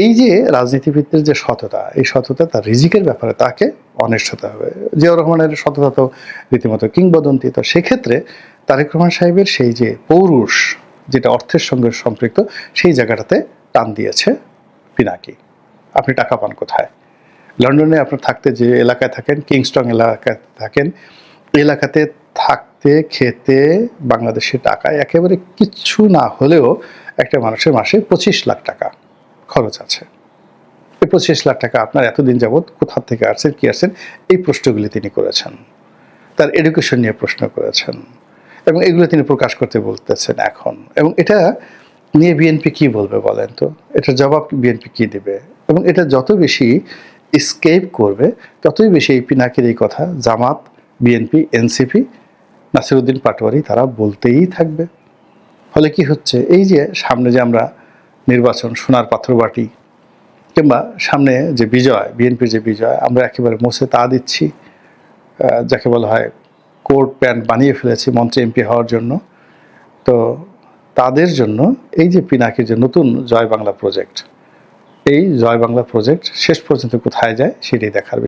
এই যে রাজনীতিবিদদের যে সততা, এই সততা তার রিজিকের ব্যাপারে তাকে অনেস্ট হতে হবে। জিয়াউর রহমানের সততা তো রীতিমতো কিংবদন্তি। তো সেক্ষেত্রে তারেক রহমান সাহেবের সেই যে পৌরুষ, যেটা অর্থের সঙ্গে সম্পৃক্ত, সেই জায়গাটাতে টান দিয়েছে পিনাকি। আপনি টাকা পান কোথায়? লন্ডনে আপনার থাকতে যে এলাকায় থাকেন, কিংস্টন এলাকায় থাকেন এলাকাতে থাকতে, খেতে বাংলাদেশের টাকায় একেবারে কিচ্ছু না হলেও একটা মানুষের মাসে পঁচিশ লাখ টাকা। খরচ আছে। এই পঁচিশ লাখ টাকা আপনার এতদিন যাবৎ কোথা থেকে আসছেন কি আসছেন এই প্রশ্নগুলি তিনি করেছেন। তার এডুকেশন নিয়ে প্রশ্ন করেছেন। এবং এগুলো তিনি প্রকাশ করতে বলতেছেন এখন। এবং এটা নিয়ে বিএনপি কি বলবে বলেন তো? এটার জবাব বিএনপি কি দেবে? এবং এটা যত বেশি স্কেপ করবে, ততই বেশি এই পিনাকের এই কথা জামাত বিএনপি এনসিপি নাসিরুদ্দিন পাটোয়ারি তারা বলতেই থাকবে। ফলে কি হচ্ছে? এই যে সামনে যে আমরা নির্বাচন সোনার পাথরবাটি কিংবা সামনে যে বিজয়, বিএনপির যে বিজয়, আমরা একেবারে মুছে তা দিচ্ছি যাকে বলা হয় কোর্ট প্যান্ট বানিয়ে ফেলেছি মন্ত্রী এমপি হওয়ার জন্য। তো তাদের জন্য এই যে পিনাকির যে নতুন জয় বাংলা প্রজেক্ট, এই জয় বাংলা প্রজেক্ট শেষ পর্যন্ত কোথায় যায় সেটাই দেখার